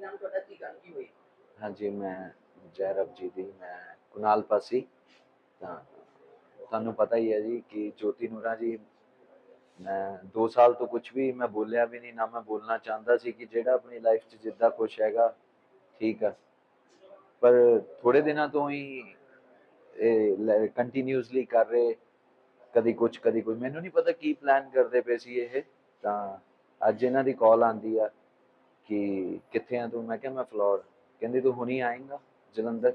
ਨਾਮ ਤੁਹਾਡਾ ਕੀ ਗੱਲ ਕੀ ਹੋਈ? ਹਾਂਜੀ, ਮੈਂ ਜੈਰਬ ਜੀ ਦੀ, ਮੈਂ ਕੁਨਾਲ ਪਾਸੀ। ਤਾਂ ਤੁਹਾਨੂੰ ਪਤਾ ਹੀ ਹੈ ਜੀ ਕਿ ਜੋਤੀ ਨੂਰਾ ਜੀ, ਮੈਂ 2 ਸਾਲ ਤੋਂ ਕੁਝ ਵੀ ਮੈਂ ਬੋਲਿਆ ਵੀ ਨਹੀਂ, ਨਾ ਮੈਂ ਬੋਲਣਾ ਚਾਹੁੰਦਾ ਸੀ ਕਿ ਜਿਹੜਾ ਆਪਣੀ ਲਾਈਫ 'ਚ ਜਿੱਦਾਂ ਕੁਝ ਹੈਗਾ, ਠੀਕ ਆ। ਪਰ ਥੋੜੇ ਦਿਨਾਂ ਤੋਂ ਹੀ ਇਹ ਕੰਟੀਨਿਊਸਲੀ ਕਰ ਰਹੇ, ਕਦੀ ਕੁਝ ਕਦੀ ਕੁਝ ਮੈਨੂੰ ਨਹੀਂ ਪਤਾ ਕੀ ਪਲਾਨ ਕਰਦੇ ਪਏ ਸੀ ਇਹ। ਤਾਂ ਅੱਜ ਇਹਨਾਂ ਦੀ ਕਾਲ ਆਂਦੀ ਆ। ਕਿ ਕਿੱਥੇ ਆ ਤੂੰ? ਮੈਂ ਕਿਹਾ, ਮੈਂ ਫਲੋਰ। ਕਹਿੰਦੀ, ਤੂੰ ਹੁਣੀ ਆਏਂਗਾ ਜਲੰਧਰ?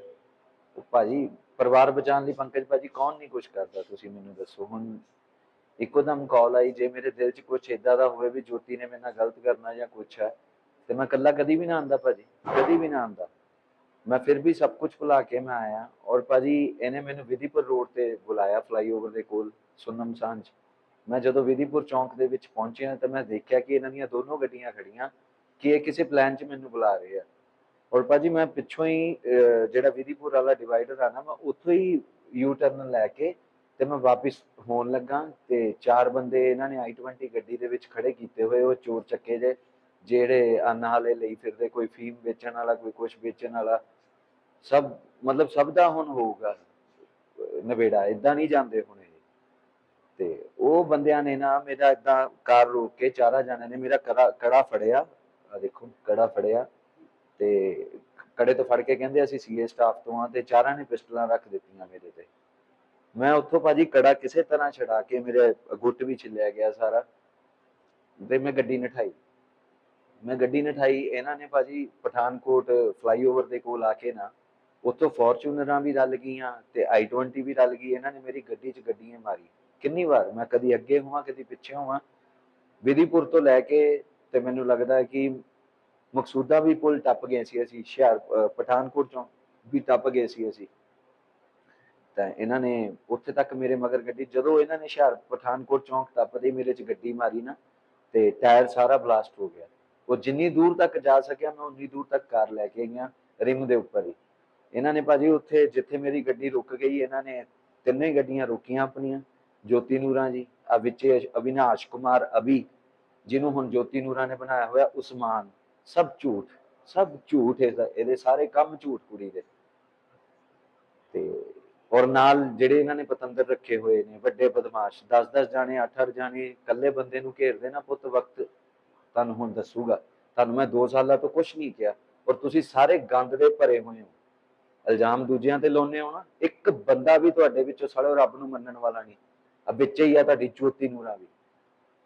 ਭਾਜੀ ਪਰਿਵਾਰ ਬਚਾਉਣ ਲਈ ਪੰਕਜ ਭਾਜੀ ਕੌਣ ਨਹੀਂ ਕੁਝ ਕਰਦਾ, ਤੁਸੀਂ ਮੈਨੂੰ ਦੱਸੋ। ਹੁਣ ਇੱਕੋ ਦਮ ਕਾਲ ਆਈ, ਜੇ ਮੇਰੇ ਦਿਲ 'ਚ ਕੁਝ ਇਦਾਂ ਦਾ ਹੋਵੇ ਵੀ ਜੋਤੀ ਨੇ ਮੇਰੇ ਨਾਲ ਗਲਤ ਕਰਨਾ ਜਾਂ ਕੁਝ ਹੈ, ਤੇ ਮੈਂ ਇਕੱਲਾ ਕਦੀ ਵੀ ਨਾ ਆਂਦਾ ਭਾਜੀ, ਕਦੀ ਵੀ ਨਾ ਆਂਦਾ ਮੈਂ ਫਿਰ ਵੀ ਸਭ ਕੁਝ ਭੁਲਾ ਕੇ ਮੈਂ ਆਇਆ ਔਰ ਭਾਜੀ ਇਹਨੇ ਮੈਨੂੰ ਵਿਧੀਪੁਰ ਰੋਡ ਤੇ ਬੁਲਾਇਆ ਫਲਾਈਓਵਰ ਦੇ ਕੋਲ, ਸੁਨਮ ਸਾਂਝ। ਮੈਂ ਜਦੋਂ ਵਿਧੀਪੁਰ ਚੌਂਕ ਦੇ ਵਿੱਚ ਪਹੁੰਚਿਆ ਤਾਂ ਮੈਂ ਦੇਖਿਆ ਕਿ ਇਹਨਾਂ ਦੀਆਂ ਦੋਨੋਂ ਗੱਡੀਆਂ ਖੜੀਆਂ ਕਿ ਇਹ ਕਿਸੇ ਪਲਾਨ 'ਚ ਮੈਨੂੰ ਬੁਲਾ ਰਹੇ ਆ। ਔਰ ਭਾਜੀ ਮੈਂ ਪਿੱਛੋਂ ਹੀ ਜਿਹੜਾ ਵਿਧੀਪੁਰ ਵਾਲਾ ਡਿਵਾਈਡਰ ਆ ਨਾ ਮੈਂ ਉੱਥੋਂ ਹੀ ਯੂ ਟਰਨ ਲੈ ਕੇ ਤੇ ਮੈਂ ਵਾਪਸ ਹੋਣ ਲੱਗਾ ਤੇ ਚਾਰ ਬੰਦੇ ਇਹਨਾਂ ਨੇ i20 ਗੱਡੀ ਦੇ ਵਿੱਚ ਖੜੇ ਕੀਤੇ ਹੋਏ ਉਹ ਚੋਰ ਚੱਕੇ ਜੇ ਜਿਹੜੇ ਅੰਨ ਲਈ ਫਿਰਦੇ ਕੋਈ ਫੀਮ ਵੇਚਣ ਵਾਲਾ ਕੋਈ ਕੁਝ ਵੇਚਣ ਵਾਲਾ ਸਭ ਮਤਲਬ ਸਭ ਦਾ ਹੁਣ ਹੋਊਗਾ ਅਹ, ਨਵੇੜਾ ਇਦਾਂ ਨਹੀਂ ਜਾਂਦੇ ਹੁਣ ਇਹ। ਤੇ ਉਹ ਬੰਦਿਆਂ ਨੇ ਨਾ ਮੇਰਾ ਇਦਾਂ ਕਾਰ ਰੋਕ ਕੇ ਚਾਰਾ ਜਾਣਿਆਂ ਨੇ ਮੇਰਾ ਕੜਾ ਫੜਿਆ ਆ ਦੇਖੋ, ਕੜਾ ਫੜਿਆ ਤੇ ਕੜੇ ਤੋਂ ਫੜ ਕੇ ਕਹਿੰਦੇ ਅਸੀਂ ਸੀਏ ਸਟਾਫ ਤੋਂ ਆ ਤੇ ਚਾਰਾਂ ਨੇ ਪਿਸਟਲਾਂ ਰੱਖ ਦਿੱਤੀਆਂ ਮੇਰੇ ਤੇ। ਮੈਂ ਉੱਥੋਂ ਭਾਜੀ ਕੜਾ ਕਿਸੇ ਤਰ੍ਹਾਂ ਛਡਾ ਕੇ ਮੇਰੇ ਗੁੱਟ ਵੀ ਛਿੱਲਿਆ ਗਿਆ ਸਾਰਾ ਤੇ ਮੈਂ ਗੱਡੀ ਨਠਾਈ। ਮੈਂ ਗੱਡੀ ਨਠਾਈ, ਇਹਨਾਂ ਨੇ ਭਾਜੀ ਪਠਾਨਕੋਟ ਫਲਾਈਓਵਰ ਦੇ ਕੋਲ ਆ ਕੇ ਨਾ ਉੱਥੋਂ ਫੋਰਚੂਨਰਾਂ ਵੀ ਰਲ ਗਈਆਂ ਤੇ i20 ਵੀ ਰਲ ਗਈ, ਇਹਨਾਂ ਨੇ ਮੇਰੀ ਗੱਡੀ 'ਚ ਗੱਡੀਆਂ ਮਾਰੀ ਕਿੰਨੀ ਵਾਰ ਮੈਂ ਕਦੀ ਅੱਗੇ ਹੋਵਾਂ, ਕਦੀ ਪਿੱਛੇ ਹੋਵਾਂ। ਵਿਧੀਪੁਰ ਤੋਂ ਲੈ ਕੇ ਤੇ ਮੈਨੂੰ ਲੱਗਦਾ ਹੈ ਕਿ ਮਕਸੂਦਾ ਵੀ ਪੁਲ ਟੱਪ ਗਏ ਸੀ ਅਸੀਂ, ਹੁਸ਼ਿਆਰ ਪਠਾਨਕੋਟ ਚੋਂ ਵੀ ਟੱਪ ਗਏ ਸੀ ਅਸੀਂ। ਤਾਂ ਇਹਨਾਂ ਨੇ ਉੱਥੇ ਤੱਕ ਮੇਰੇ ਮਗਰ ਗੱਡੀ, ਜਦੋਂ ਇਹਨਾਂ ਨੇ ਹੁਸ਼ਿਆਰ, ਪਠਾਨਕੋਟ ਚੌਂਕ ਟੱਪਦੇ ਮੇਰੇ 'ਚ ਗੱਡੀ ਮਾਰੀ ਨਾ, ਤੇ ਟਾਇਰ ਸਾਰਾ ਬਲਾਸਟ ਹੋ ਗਿਆ। ਉਹ ਜਿੰਨੀ ਦੂਰ ਤੱਕ ਜਾ ਸਕਿਆ, ਮੈਂ ਉਨੀ ਦੂਰ ਤੱਕ ਕਾਰ ਲੈ ਕੇ ਗਿਆ ਰਿਮ ਦੇ ਉੱਪਰ ਹੀ। ਇਹਨਾਂ ਨੇ ਭਾਜੀ ਉੱਥੇ ਜਿੱਥੇ ਮੇਰੀ ਗੱਡੀ ਰੁਕ ਗਈ, ਇਹਨਾਂ ਨੇ ਤਿੰਨੇ ਗੱਡੀਆਂ ਰੁਕੀਆਂ ਆਪਣੀਆਂ, ਜੋਤੀ ਨੂਰਾਂ ਜੀ, ਆ ਵਿੱਚ ਅਵਿਨਾਸ਼ ਕੁਮਾਰ, ਅਭੀ ਜਿਹਨੂੰ ਹੁਣ ਜੋਤੀ ਨੂਰਾਂ ਨੇ ਬਣਾਇਆ ਹੋਇਆ ਉਸਮਾਨ, ਸਭ ਝੂਠ ਸਭ ਝੂਠ ਇਹਦਾ ਇਹਦੇ ਸਾਰੇ ਕੰਮ ਝੂਠ ਕੁੜੀ ਦੇ। ਤੇ ਔਰ ਨਾਲ ਜਿਹੜੇ ਇਹਨਾਂ ਨੇ ਪਤੰਦਰ ਰੱਖੇ ਹੋਏ ਨੇ, ਵੱਡੇ ਬਦਮਾਸ਼ 10-10 ਜਾਣੇ 8-8 ਜਾਣੇ, ਇਕੱਲੇ ਬੰਦੇ ਨੂੰ ਘੇਰਦੇ ਨਾ ਪੁੱਤ ਵਕਤ, ਤੁਹਾਨੂੰ ਹੁਣ ਦੱਸੂਗਾ। ਤੁਹਾਨੂੰ ਮੈਂ 2 ਸਾਲਾਂ ਤੋਂ ਕੁਝ ਨਹੀਂ ਕਿਹਾ, ਔਰ ਤੁਸੀਂ ਸਾਰੇ ਗੰਦ ਦੇ ਭਰੇ ਹੋਏ ਹੋ। ਇਲਜ਼ਾਮ ਦੂਜਿਆਂ ਤੇ ਲਾਉਨੇ ਹੋ ਨਾ, ਇੱਕ ਬੰਦਾ ਵੀ ਤੁਹਾਡੇ ਵਿੱਚੋਂ ਸਾਲੋ ਰੱਬ ਨੂੰ ਮੰਨਣ ਵਾਲਾ ਨਹੀਂ। ਆ ਵਿੱਚ ਹੀ ਆ ਤੁਹਾਡੀ ਜੋਤੀ ਨੂਰਾ ਵੀ।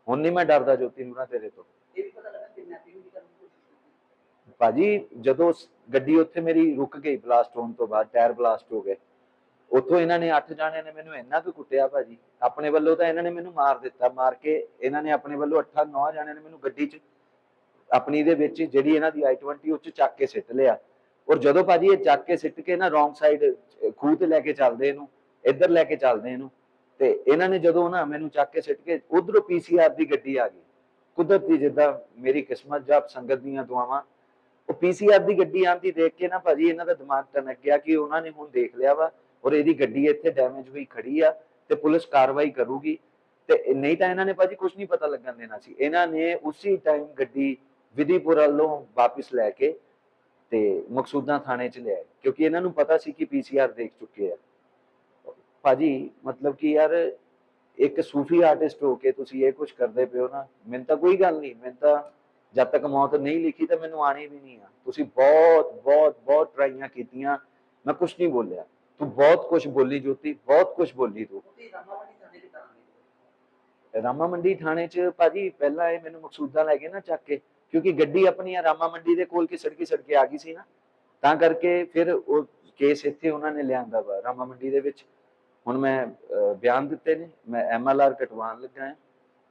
ਹੁਣ ਨਹੀਂ ਮੈਂ ਡਰਦਾ ਜੋਤੀ ਨੂਰਾ ਤੇਰੇ ਤੋਂ। ਇਹ ਵੀ ਪਤਾ ਲੱਗਾ ਕਿਡਨੈਪਿੰਗ ਵੀ ਕਰਨ ਦੀ ਕੋਸ਼ਿਸ਼ ਕੀਤੀ ਭਾਜੀ ਜਦੋਂ ਗੱਡੀ ਉੱਥੇ ਮੇਰੀ ਰੁਕ ਗਈ ਬਲਾਸਟ ਹੋਣ ਤੋਂ ਬਾਅਦ ਟਾਇਰ ਬਲਾਸਟ ਹੋ ਗਏ। ਉੱਥੋਂ ਇਹਨਾਂ ਨੇ 8 ਜਾਣਿਆਂ ਨੇ ਮੈਨੂੰ ਇੰਨਾ ਕੁ ਕੁੱਟਿਆ ਭਾਜੀ। ਆਪਣੇ ਵੱਲੋਂ ਤਾਂ ਇਹਨਾਂ ਨੇ ਮੈਨੂੰ ਮਾਰ ਦਿੱਤਾ ਮਾਰ ਕੇ ਇਹਨਾਂ ਨੇ ਆਪਣੇ ਵੱਲੋਂ 8 9 ਜਾਣਿਆਂ ਨੇ ਮੈਨੂੰ ਗੱਡੀ 'ਚ ਆਪਣੀ ਦੇ ਵਿੱਚ ਜਿਹੜੀ ਇਹਨਾਂ ਦੀ i20 ਉੱਚ ਚੱਕ ਕੇ ਸਿੱਟ ਲਿਆ। ਔਰ ਜਦੋਂ ਭਾਜੀ ਇਹ ਚੱਕ ਕੇ ਸਿੱਟ ਕੇ ਨਾ ਰੋਂਗ ਸਾਈਡ ਖੂਹ ਤੇ ਲੈ ਕੇ ਚੱਲਦੇ ਇਹਨੂੰ ਇੱਧਰ ਲੈ ਕੇ ਚੱਲਦੇ ਇਹਨੂੰ ਤੇ ਇਹਨਾਂ ਨੇ ਜਦੋਂ ਨਾ ਮੈਨੂੰ ਚੱਕ ਕੇ ਸਿੱਟ ਕੇ ਉਧਰੋਂ ਪੀਸੀਆਰ ਦੀ ਗੱਡੀ ਆ ਗਈ। ਕੁਦਰਤੀ ਜਿੱਦਾਂ ਮੇਰੀ ਕਿਸਮਤ ਜਾਂ ਸੰਗਤ ਦੀਆਂ ਦੁਆਵਾਂ, ਉਹ ਪੀਸੀਆਰ ਦੀ ਗੱਡੀ ਆਂਦੀ ਦੇਖ ਕੇ ਨਾ ਭਾਜੀ ਇਹਨਾਂ ਦਾ ਦਿਮਾਗ ਟਨਕ ਗਿਆ ਕਿ ਉਹਨਾਂ ਨੇ ਹੁਣ ਦੇਖ ਲਿਆ ਵਾ ਔਰ ਇਹਦੀ ਗੱਡੀ ਇੱਥੇ ਡੈਮੇਜ ਹੋਈ ਖੜੀ ਆ ਤੇ ਪੁਲਿਸ ਕਾਰਵਾਈ ਕਰੂਗੀ। ਤੇ ਨਹੀਂ ਤਾਂ ਇਹਨਾਂ ਨੇ ਭਾਜੀ ਕੁਝ ਨਹੀਂ ਪਤਾ ਲੱਗਣ ਦੇਣਾ ਸੀ। ਇਹਨਾਂ ਨੇ ਉਸੇ ਟਾਈਮ ਗੱਡੀ ਵਿਧੀਪੁਰ ਵੱਲੋਂ ਵਾਪਸ ਲੈ ਕੇ ਤੇ ਮਕਸੂਦਾ ਥਾਣੇ ਚ ਲਿਆਏ। ਕਿਉਂਕਿ ਇਹਨਾਂ ਨੂੰ ਪਤਾ ਸੀ ਕਿ ਪੀਸੀਆਰ ਦੇਖ ਚੁੱਕੇ ਆ। ਭਾਜੀ ਮਤਲਬ ਕਿ ਯਾਰ ਇੱਕ ਸੂਫੀ ਆਰਟਿਸਟ ਹੋ ਕੇ ਤੁਸੀਂ ਇਹ ਕੁਝ ਕਰਦੇ ਪਿਓ ਨਾ ਮੈਨੂੰ ਤਾਂ ਕੋਈ ਗੱਲ ਨਹੀਂ ਮੈਨੂੰ ਤਾਂ ਜਦ ਤੱਕ ਮੌਤ ਨਹੀਂ ਲਿਖੀ ਤਾਂ ਮੈਨੂੰ ਆਣੀ ਵੀ ਨਹੀਂ ਆ। ਤੁਸੀਂ ਬਹੁਤ ਬਹੁਤ ਬਹੁਤ ਟਰਾਈਆਂ ਕੀਤੀਆਂ ਮੈਂ ਕੁਝ ਨਹੀਂ ਬੋਲਿਆ। ਤੂੰ ਬਹੁਤ ਕੁਝ ਬੋਲੀ ਜੋਤੀ ਬਹੁਤ ਕੁਝ ਬੋਲੀ ਤੂੰ। ਰਾਮਾ ਮੰਡੀ ਥਾਣੇ 'ਚ ਭਾਜੀ ਪਹਿਲਾਂ ਇਹ ਮੈਨੂੰ ਮਕਸੂਦਾਂ ਲੈ ਗਏ ਨਾ ਚੱਕ ਕੇ ਕਿਉਂਕਿ ਗੱਡੀ ਆਪਣੀ ਆ ਰਾਮਾ ਮੰਡੀ ਦੇ ਕੋਲ ਕੀ ਸੜਕੀ ਸੜਕੇ ਆ ਗਈ ਸੀ ਨਾ। ਤਾਂ ਕਰਕੇ ਫਿਰ ਉਹ ਕੇਸ ਇੱਥੇ ਉਹਨਾਂ ਨੇ ਲਿਆਂਦਾ ਵਾ ਰਾਮਾ ਮੰਡੀ ਦੇ ਵਿੱਚ। ਹੁਣ ਮੈਂ ਬਿਆਨ ਦਿੱਤੇ ਨੇ, ਮੈਂ ਐਮਐਲਆਰ ਕਟਵਾਉਣ ਲੱਗਾ ਹਾਂ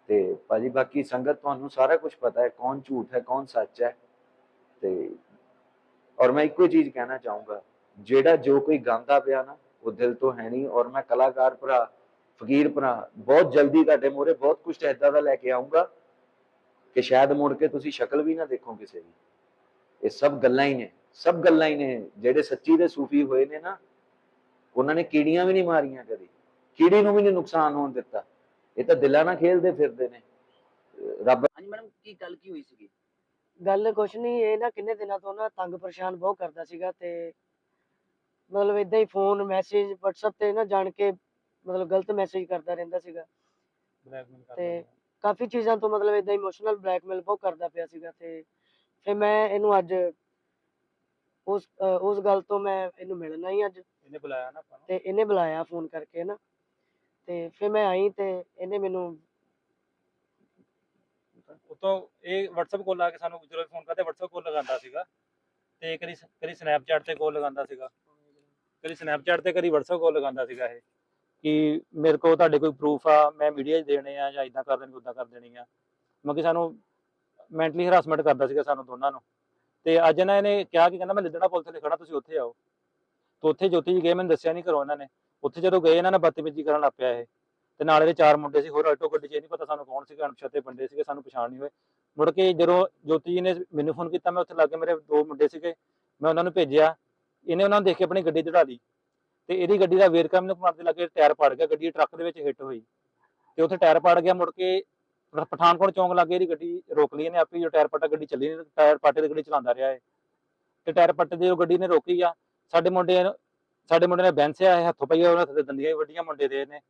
ਤੇ ਭਾਜੀ ਬਾਕੀ ਸੰਗਤ ਤੁਹਾਨੂੰ ਸਾਰਾ ਕੁਝ ਪਤਾ ਹੈ, ਕੌਣ ਝੂਠ ਹੈ, ਕੌਣ ਸੱਚ ਹੈ ਤੇ ਔਰ ਮੈਂ ਇੱਕੋ ਚੀਜ਼ ਕਹਿਣਾ ਚਾਹੂੰਗਾ, ਜਿਹੜਾ ਜੋ ਕੋਈ ਗਾਉਂਦਾ ਪਿਆ ਨਾ, ਉਹ ਦਿਲ ਤੋਂ ਹੈ ਨਹੀਂ ਔਰ ਮੈਂ ਕਲਾਕਾਰ ਭਰਾ, ਫਕੀਰ ਭਰਾ ਬਹੁਤ ਜਲਦੀ ਤੁਹਾਡੇ ਮੂਹਰੇ ਬਹੁਤ ਕੁਝ ਏਦਾਂ ਦਾ ਲੈ ਕੇ ਆਉਂਗਾ ਕਿ ਸ਼ਾਇਦ ਮੁੜ ਕੇ ਤੁਸੀਂ ਸ਼ਕਲ ਵੀ ਨਾ ਦੇਖੋ ਕਿਸੇ ਦੀ। ਇਹ ਸਭ ਗੱਲਾਂ ਹੀ ਨੇ, ਸਭ ਗੱਲਾਂ ਹੀ ਨੇ ਜਿਹੜੇ ਸੱਚੀ ਦੇ ਸੂਫੀ ਹੋਏ ਨੇ ਨਾ ਉਹਨਾਂ ਨੇ ਕੀੜੀਆਂ ਵੀ ਨਹੀਂ ਮਾਰੀਆਂ ਕਦੀ। ਕੀੜੀ ਨੂੰ ਵੀ ਨਹੀਂ ਨੁਕਸਾਨ ਹੋਣ ਦਿੱਤਾ। ਇਹ ਤਾਂ ਦਿਲਾਂ ਨਾਲ ਖੇਲਦੇ ਫਿਰਦੇ ਨੇ। ਰੱਬ ਹਾਂਜੀ ਮੈਡਮ ਕੀ ਗੱਲ ਕੀ ਹੋਈ ਸੀਗੀ? ਗੱਲ ਕੁਛ ਨਹੀਂ ਇਹ ਨਾ ਕਿੰਨੇ ਦਿਨਾਂ ਤੋਂ ਨਾ ਤੰਗ ਪਰੇਸ਼ਾਨ ਬਹੁਤ ਕਰਦਾ ਸੀਗਾ ਤੇ ਮਤਲਬ ਇਦਾਂ ਹੀ ਫੋਨ ਮੈਸੇਜ WhatsApp ਤੇ ਨਾ ਜਾਣ ਕੇ ਮਤਲਬ ਗਲਤ ਮੈਸੇਜ ਕਰਦਾ ਰਹਿੰਦਾ ਸੀਗਾ। ਤੇ ਕਾਫੀ ਚੀਜ਼ਾਂ ਤੋਂ ਮਤਲਬ ਇਦਾਂ ਇਮੋਸ਼ਨਲ ਬਲੈਕਮੇਲ ਬਹੁਤ ਕਰਦਾ ਪਿਆ ਸੀਗਾ ਤੇ ਫਿਰ ਮੈਂ ਇਹਨੂੰ ਅੱਜ ਉਸ ਉਸ ਗੱਲ ਤੋਂ ਮੈਂ ਇਹਨੂੰ ਮਿਲਣਾ ਹੀ ਅੱਜ। ਇਹਨੇ ਬੁਲਾਇਆ ਨਾ ਆਪਾਂ ਨੂੰ। ਤੇ ਇਹਨੇ ਬੁਲਾਇਆ ਫੋਨ ਕਰਕੇ ਨਾ ਤੇ ਫਿਰ ਮੈਂ ਆਈ ਤੇ ਇਹਨੇ ਮੈਨੂੰ ਉਤੋਂ ਇਹ WhatsApp ਕਾਲ ਲਾ ਕੇ ਸਾਨੂੰ ਜਦੋਂ ਫੋਨ ਕਰਦੇ WhatsApp ਕਾਲ ਲਗਾਉਂਦਾ ਸੀਗਾ। ਤੇ ਕਦੀ ਕਦੀ Snapchat ਤੇ ਕਾਲ ਲਗਾਉਂਦਾ ਸੀਗਾ। ਕਦੀ Snapchat ਤੇ ਕਦੀ WhatsApp ਕਾਲ ਲਗਾਉਂਦਾ ਸੀਗਾ ਇਹ। ਕਿ ਮੇਰੇ ਕੋਲ ਤੁਹਾਡੇ ਕੋਈ ਪ੍ਰੂਫ ਆ ਮੈਂ ਮੀਡੀਆ 'ਚ ਦੇਣੇ ਆ ਜਾਂ ਇਦਾਂ ਕਰ ਦੇਣੀ ਉਦਾਂ ਕਰ ਦੇਣੀ ਆ। ਮਤਲਬ ਕਿ ਸਾਨੂੰ ਮੈਂਟਲੀ ਹਰਾਸਮੈਂਟ ਕਰਦਾ ਸੀਗਾ ਸਾਨੂੰ ਦੋਨਾਂ ਨੂੰ। ਤੇ ਅੱਜ ਨਾ ਇਹਨੇ ਕਿਹਾ ਕਿ ਕਹਿੰਦਾ ਮੈਂ ਲਿੱਦੜਾ ਪੁਲ ਤੇ ਖੜਾ ਤੁਸੀਂ ਉੱਥੇ ਆਓ। ਤੇ ਉੱਥੇ ਜੋਤੀ ਜੀ ਗਏ, ਮੈਨੂੰ ਦੱਸਿਆ ਨਹੀਂ ਘਰੋਂ ਇਹਨਾਂ ਨੇ। ਉੱਥੇ ਜਦੋਂ ਗਏ, ਇਹਨਾਂ ਨੇ ਬਦਤਮੀਜ਼ੀ ਕਰਨ ਲੱਗ ਪਿਆ ਇਹ। ਤੇ ਨਾਲ ਇਹਦੇ ਚਾਰ ਮੁੰਡੇ ਸੀ, ਹੋਰ ਆਲਟੋ ਗੱਡੀ 'ਚ ਇਹ ਨਹੀਂ ਪਤਾ ਸਾਨੂੰ ਕੌਣ ਸੀਗਾ, ਅਣਪਛਾਤੇ ਬੰਦੇ ਸੀਗੇ, ਸਾਨੂੰ ਪਛਾਣ ਨਹੀਂ ਹੋਏ। ਮੁੜ ਕੇ ਜਦੋਂ ਜੋਤੀ ਜੀ ਨੇ ਮੈਨੂੰ ਫੋਨ ਕੀਤਾ, ਮੈਂ ਉੱਥੇ ਲੱਗੇ ਮੇਰੇ ਦੋ ਮੁੰਡੇ ਸੀਗੇ, ਮੈਂ ਉਹਨਾਂ ਨੂੰ ਭੇਜਿਆ। ਇਹਨੇ ਉਹਨਾਂ ਨੂੰ ਦੇਖ ਕੇ ਆਪਣੀ ਗੱਡੀ ਚੜਾ ਲਈ। ਤੇ ਇਹਦੀ ਗੱਡੀ ਦਾ ਵੇਰਕਾ ਮੈਨੂੰ ਮਾਰਦੇ ਲੱਗੇ ਟਾਇਰ ਪਾੜ ਗਿਆ, ਗੱਡੀ ਟਰੱਕ ਦੇ ਵਿੱਚ ਹਿੱਟ ਹੋਈ। ਤੇ ਉੱਥੇ ਟਾਇਰ ਪਾੜ ਗਿਆ, ਮੁੜ ਕੇ ਪਠਾਨਕੋਟ ਚੌਂਕ ਲੱਗੇ ਇਹਦੀ ਗੱਡੀ ਰੋਕ ਲਈ ਇਹਨੇ ਆਪੇ, ਜੋ ਟਾਇਰ ਪੱਟਾ ਗੱਡੀ ਚੱਲੀ ਨਹੀਂ ਟਾਇਰ ਪਾਟੇ ਦੀ ਗੱਡੀ ਚਲਾਉਂਦਾ ਰਿਹਾ ਹੈ ਤੇ ਟਾਇਰ ਪੱਟੇ ਦੀ ਉਹ ਗੱਡੀ ਨੇ ਰੋਕੀ ਆ। ਸਾਡੇ ਮੁੰਡੇ ਨੂੰ, ਸਾਡੇ ਮੁੰਡੇ ਨੇ ਬੈਂਸਿਆ ਹੈ ਹੱਥੋਂ ਪਈਆ ਉਹਨਾਂ ਦੇ ਦੰਦੀਆਂ ਵੀ ਵੱਡੀਆਂ ਮੁੰਡੇ ਦੇ ਨੇ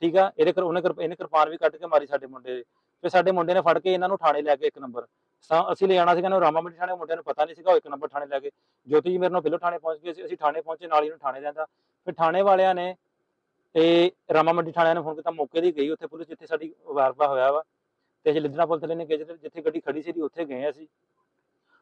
ਠੀਕ ਆ? ਇਹਦੇ ਕਰ ਉਹਨੇ ਕਿਰਪ- ਇਹਨੇ ਕਿਰਪਾਨ ਵੀ ਕੱਢ ਕੇ ਮਾਰੀ ਸਾਡੇ ਮੁੰਡੇ ਦੇ। ਫਿਰ ਸਾਡੇ ਮੁੰਡੇ ਨੇ ਫੜ ਕੇ ਇਹਨਾਂ ਨੂੰ ਥਾਣੇ ਲੈ ਕੇ ਇੱਕ ਨੰਬਰ। ਸਾ- ਅਸੀਂ ਲੈ ਜਾਣਾ ਸੀਗਾ ਇਹਨੂੰ ਰਾਮਾ ਮੰਡੀ ਥਾਣੇ, ਮੁੰਡਿਆਂ ਨੂੰ ਪਤਾ ਨਹੀਂ ਸੀਗਾ, ਉਹ ਇੱਕ ਨੰਬਰ ਥਾਣੇ ਲੈ ਕੇ। ਜੋਤੀ ਜੀ ਮੇਰੇ ਨਾਲ ਪਹਿਲੋਂ ਥਾਣੇ ਪਹੁੰਚ ਗਏ ਸੀ, ਅਸੀਂ ਥਾਣੇ ਪਹੁੰਚੇ, ਨਾਲ ਹੀ ਇਹਨੂੰ ਥਾਣੇ ਲੈਂਦਾ ਫਿਰ ਥਾਣੇ ਵਾਲਿਆਂ ਨੇ ਤੇ ਰਾਮਾ ਮੰਡੀ ਥਾਣਿਆਂ ਨੂੰ ਫੋਨ ਕੀਤਾ, ਮੌਕੇ ਦੀ ਗਈ, ਉੱਥੇ ਪੁਲਿਸ ਜਿੱਥੇ ਸਾਡੀ ਵਾਰਪਾ ਹੋਇਆ ਵਾ। ਤੇ ਅਸੀਂ ਲਿੱਦਣਾ ਪੁਲਿਸ ਵਾਲੇ ਨੇ ਗਏ ਜਿੱਥੇ ਜਿੱਥੇ ਗੱਡੀ ਖੜੀ ਸੀ ਉੱਥੇ ਗਏ ਅਸੀਂ।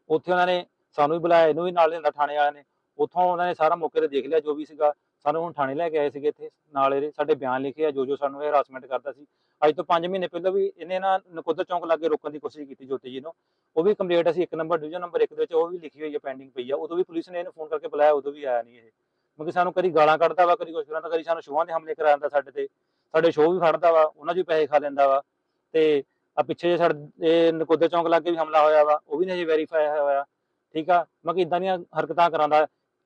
ਉੱਥੇ ਉਹਨਾਂ ਨੇ ਸਾਨੂੰ ਵੀ ਬੁਲਾਇਆ, ਇਹਨੂੰ ਵੀ ਨਾਲ ਲਿਆਂਦਾ ਥਾਣੇ ਵਾਲਿਆਂ ਨੇ। ਉੱਥੋਂ ਉਹਨਾਂ ਨੇ ਸਾਰਾ ਮੌਕੇ ਤੇ ਦੇਖ ਲਿਆ, ਜੋ ਵੀ ਸੀਗਾ, ਸਾਨੂੰ ਹੁਣ ਥਾਣੇ ਲੈ ਕੇ ਆਏ ਸੀਗੇ ਇੱਥੇ, ਨਾਲ ਇਹਦੇ ਸਾਡੇ ਬਿਆਨ ਲਿਖੇ ਆ, ਜੋ ਜੋ ਸਾਨੂੰ ਇਹ ਹਰਾਸਮੈਂਟ ਕਰਦਾ ਸੀ। ਅੱਜ ਤੋਂ 5 ਮਹੀਨੇ ਪਹਿਲਾਂ ਵੀ ਇਹਨੇ ਨਾ ਨਕੋਦਰ ਚੌਂਕ ਲਾਗੇ ਰੋਕਣ ਦੀ ਕੋਸ਼ਿਸ਼ ਕੀਤੀ ਜੋਤੀ ਜੀ ਨੂੰ। ਉਹ ਵੀ ਕੰਪਲੀਟ ਅਸੀਂ ਇੱਕ ਨੰਬਰ ਡਿਵੀਜ਼ਨ ਨੰਬਰ 1 ਦੇ ਵਿੱਚ ਉਹ ਵੀ ਲਿਖੀ ਹੋਈ ਹੈ ਪੈਂਡਿੰਗ ਪਈ ਆ। ਉਦੋਂ ਵੀ ਪੁਲਿਸ ਨੇ ਇਹਨੂੰ ਫੋਨ ਕਰਕੇ ਬੁਲਾਇਆ, ਉਦੋਂ ਵੀ ਆਇਆ ਨਹੀਂ ਇਹ। ਕਿਉਂਕਿ ਸਾਨੂੰ ਕਦੀ ਗਾਲਾਂ ਕੱਢਦਾ ਵਾ, ਕਦੀ ਕੁਛ ਕਰਾਂਦਾ, ਕਦੀ ਸਾਨੂੰ ਸ਼ੋਹਾਂ ਦੇ ਹਮਲੇ ਕਰਾ ਦਿੰਦਾ ਸਾਡੇ ਤੇ। ਸਾਡੇ ਸ਼ੋਅ ਵੀ ਫੜਦਾ ਵਾ, ਉਹਨਾਂ 'ਚ ਵੀ ਪੈਸੇ ਖਾ ਲੈਂਦਾ ਵਾ। ਤੇ ਆ ਪਿੱਛੇ ਜੇ ਸਾਡੇ ਨਕੋਦਰ ਚੌਂਕ ਲਾਗੇ ਵੀ ਹਮਲਾ ਹੋਇਆ ਵਾ, ਉਹ ਵੀ ਨਹੀਂ ਅਜੇ ਵੈਰੀਫਾਈ ਹੋਇਆ। ਠੀਕ ਆ? ਮੈਂ ਕਿ ਇਦਾਂ ਦੀਆਂ ਹਰਕਤਾਂ ਕਰਾਂਦਾ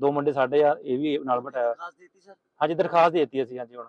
ਦੋ ਮੁੰਡੇ ਸਾਡੇ ਆ ਇਹ ਵੀ ਨਾਲ ਬਿਠਾਇਆ। ਖਾਸ ਦਿੱਤੀ ਸਰ? ਹਾਂਜੀ ਦਰਖਾਸਤ ਦੇ ਦਿੱਤੀ ਅਸੀਂ ਹਾਂਜੀ ਹੁਣ।